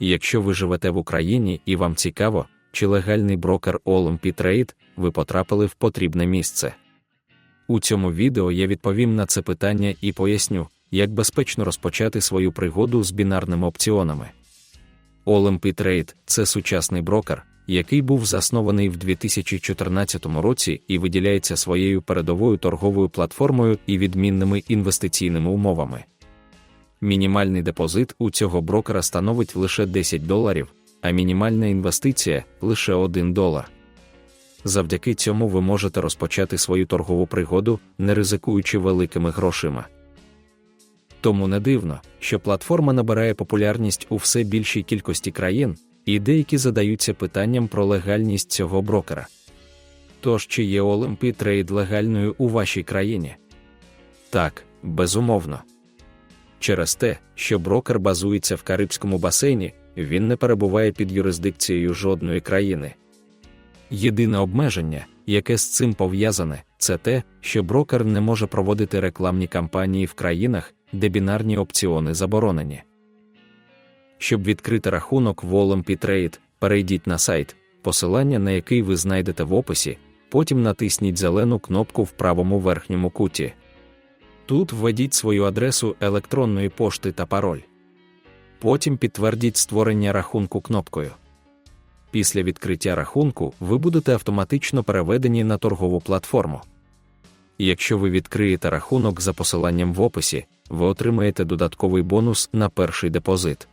Якщо ви живете в Україні і вам цікаво, чи легальний брокер Olympi Trade, ви потрапили в потрібне місце. У цьому відео я відповім на це питання і поясню, як безпечно розпочати свою пригоду з бінарними опціонами. Olympi Trade – це сучасний брокер, який був заснований в 2014 році і виділяється своєю передовою торговою платформою і відмінними інвестиційними умовами. Мінімальний депозит у цього брокера становить лише 10 доларів, а мінімальна інвестиція лише 1 долар. Завдяки цьому ви можете розпочати свою торгову пригоду, не ризикуючи великими грошима. Тому не дивно, що платформа набирає популярність у все більшій кількості країн, і деякі задаються питанням про легальність цього брокера. Тож, чи є Olympi Trade легальною у вашій країні? Так, безумовно. Через те, що брокер базується в Карибському басейні, він не перебуває під юрисдикцією жодної країни. Єдине обмеження, яке з цим пов'язане, це те, що брокер не може проводити рекламні кампанії в країнах, де бінарні опціони заборонені. Щоб відкрити рахунок в Olympi Trade, перейдіть на сайт, посилання на який ви знайдете в описі, потім натисніть зелену кнопку в правому верхньому куті. Тут введіть свою адресу електронної пошти та пароль. Потім підтвердіть створення рахунку кнопкою. Після відкриття рахунку ви будете автоматично переведені на торгову платформу. Якщо ви відкриєте рахунок за посиланням в описі, ви отримаєте додатковий бонус на перший депозит.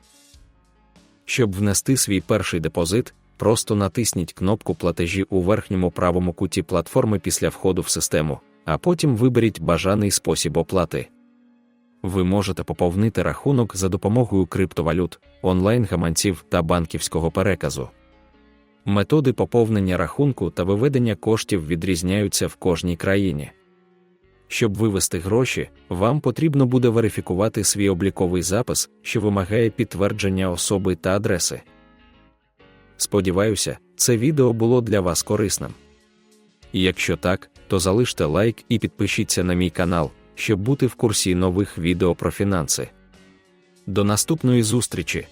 Щоб внести свій перший депозит, просто натисніть кнопку платежі у верхньому правому куті платформи після входу в систему, а потім виберіть бажаний спосіб оплати. Ви можете поповнити рахунок за допомогою криптовалют, онлайн-гаманців та банківського переказу. Методи поповнення рахунку та виведення коштів відрізняються в кожній країні. Щоб вивести гроші, вам потрібно буде верифікувати свій обліковий запис, що вимагає підтвердження особи та адреси. Сподіваюся, це відео було для вас корисним. І якщо так, то залиште лайк і підпишіться на мій канал, щоб бути в курсі нових відео про фінанси. До наступної зустрічі!